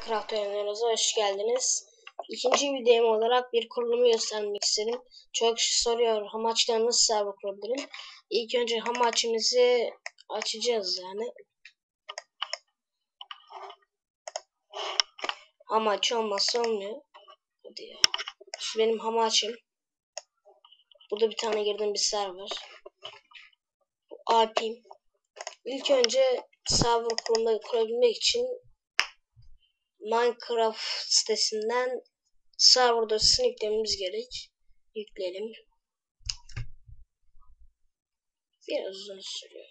Minecraft oyunlarınıza hoş geldiniz. İkinci videom olarak bir kurulumu göstermek istedim. Çok kişi soruyor hamaçla nasıl server kurabilirim? İlk önce hamaçımızı açacağız yani. Hamaç olmazsa olmuyor. Hadi ya. Şu benim hamaçım. Burada bir tane girdim bir server. Bu IP'm. İlk önce server kurulmayı kurabilmek için Minecraft sitesinden server dosyasını yüklememiz gerek. Yükleyelim. Biraz uzun sürüyor.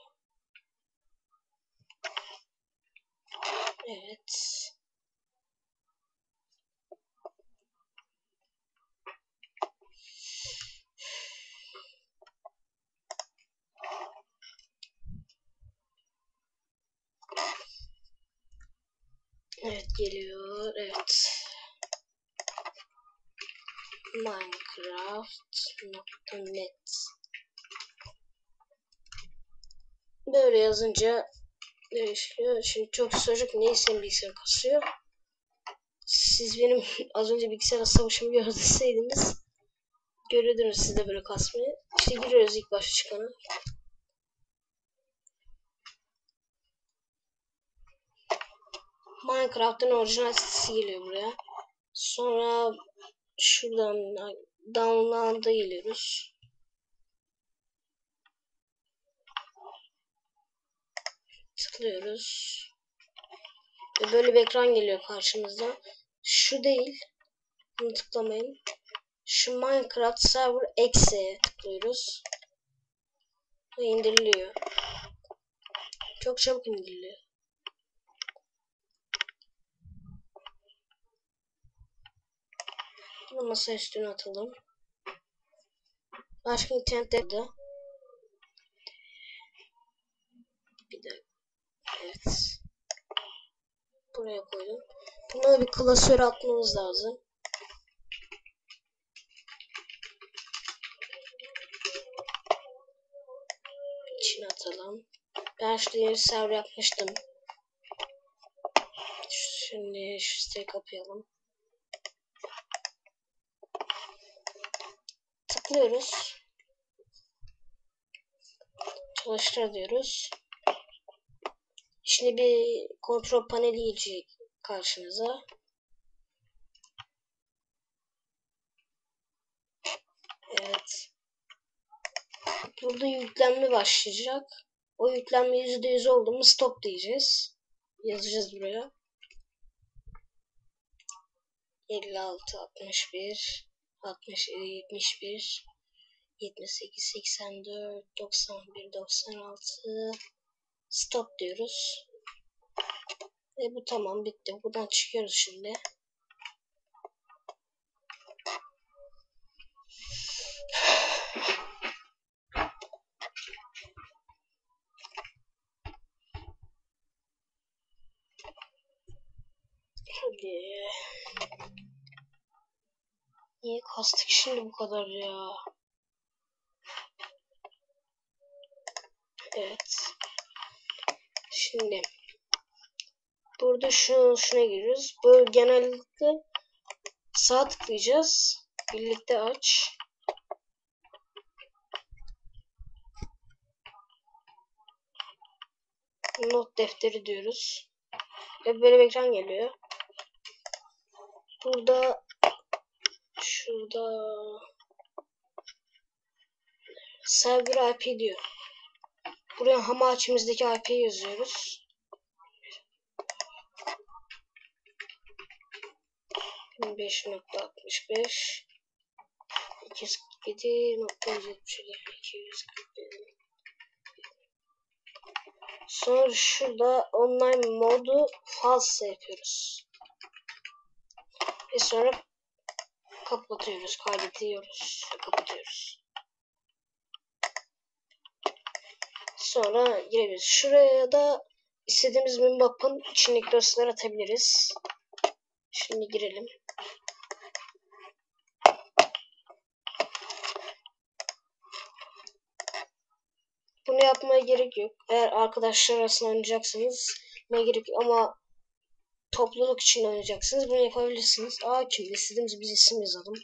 Evet. Evet geliyor. Evet. Minecraft.net Böyle yazınca değişiyor. Şimdi çok çocuk neyse bilgisayar kasıyor. Siz benim az önce bilgisayar savaşımı gördüyseniz görürdünüz siz de böyle kasmayı. İşte giriyoruz ilk başta çıkana. Minecraft'ın orijinal sitesi geliyor buraya. Sonra şuradan download'a geliyoruz. Tıklıyoruz. Ve böyle bir ekran geliyor karşımıza. Şu değil. Bunu tıklamayın. Şu Minecraft Server X'e tıklıyoruz. Ve indiriliyor. Çok çabuk indiriliyor. Bunu masa üstüne atalım. Başka internette de. Bir de evet. Buraya koydum. Buna bir klasör atmamız lazım. İçine atalım. Ben şuraya server yapmıştım. Şimdi şu kapayalım. Tıklıyoruz. Çalıştır diyoruz. Şimdi bir kontrol paneli gelecek karşınıza. Evet. Burada yüklenme başlayacak. O yüklenme %100 oldu mu stop diyeceğiz. Yazacağız buraya. 56 61 67, 71, 78, 84, 91, 96 stop diyoruz. Ve bu tamam bitti. Buradan çıkıyoruz şimdi. Hadi. Niye kastık şimdi bu kadar ya? Evet. Şimdi burada şu şuna giriyoruz. Bu genellikle sağ tıklayacağız. Birlikte aç. Not defteri diyoruz. Ve böyle bir ekran geliyor. Burada Şurada server IP diyor. Buraya hamaçimizdeki IP'yi yazıyoruz. beş nokta altmış beş iki yüz yedi nokta yetmiş iki yüz yedi Sonra şurada online modu false yapıyoruz. Ve sonra kapatıyoruz, kaydediyoruz, kapatıyoruz. Sonra girebiliriz. Şuraya da istediğimiz map'ın içindeki dosyaları atabiliriz. Şimdi girelim. Bunu yapmaya gerek yok. Eğer arkadaşlar arasında oynayacaksanız ne gerek yok ama topluluk için oynayacaksınız. Bunu yapabilirsiniz. Aa kim? İstediğimiz biz isim yazalım.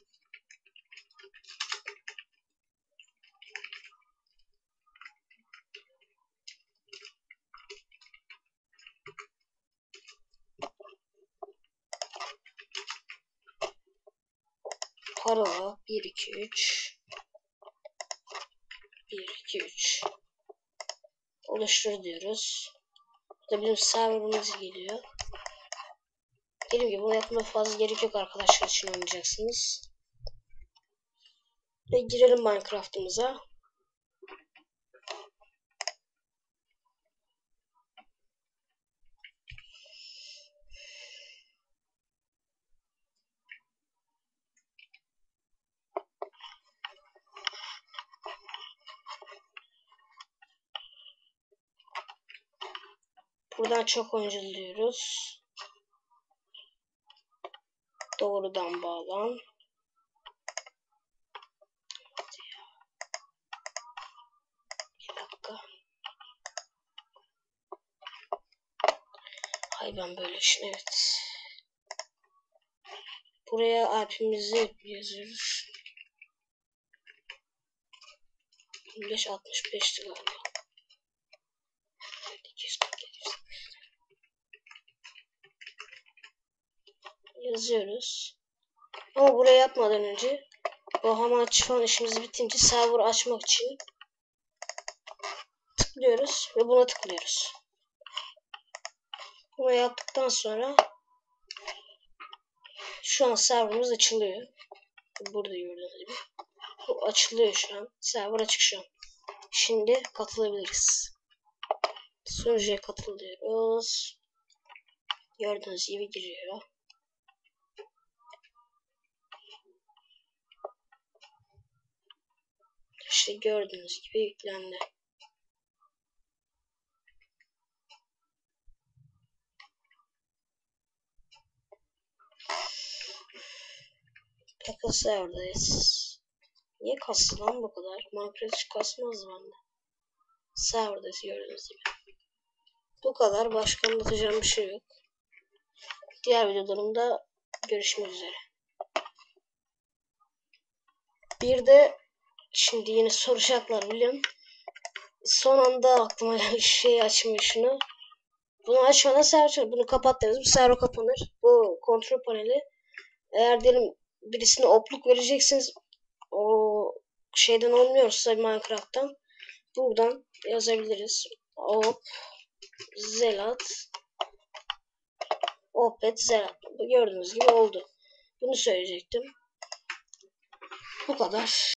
Parola 1 2 3 1 2 3 oluştur diyoruz. Burada bizim serverımız geliyor. Dediğim gibi bunu yapmaya fazla gerek yok arkadaşlar için oynayacaksınız. Ve girelim Minecraft'ımıza. Buradan çok oyuncu diyoruz. Doğrudan bağlan. Bir dakika. Hay ben böyle işin evet. Buraya IP'mizi yazıyoruz. 2565'ti galiba. 247 yazıyoruz. Ama buraya yapmadan önce bu hamaç falan işimiz bitince server açmak için tıklıyoruz ve buna tıklıyoruz. Bunu yaptıktan sonra şu an serverımız açılıyor. Burada gördüğünüz gibi. Bu açılıyor şu an. Server açık şu an. Şimdi katılabiliriz. Sunucuya katılıyoruz. Gördüğünüz gibi giriyor. İşte gördüğünüz gibi yüklendi. Kaka serverdayız. Niye kastı lan bu kadar? Minecraft hiç kasmaz bende. Serverdayız gördüğünüz gibi. Bu kadar. Başka anlatacağım bir şey yok. Diğer videolarımda görüşmek üzere. Bir de şimdi yine soracaklar biliyorum. Son anda aklıma geldi şey açmıyor şunu. Bunu açmadan server Bunu kapat deriz. Bu server kapanır. Bu kontrol paneli. Eğer diyelim birisine opluk vereceksiniz o şeyden olmuyorsa Minecraft'tan buradan yazabiliriz. Op Zelat Opet Zelat. Gördüğünüz gibi oldu. Bunu söyleyecektim. Bu kadar.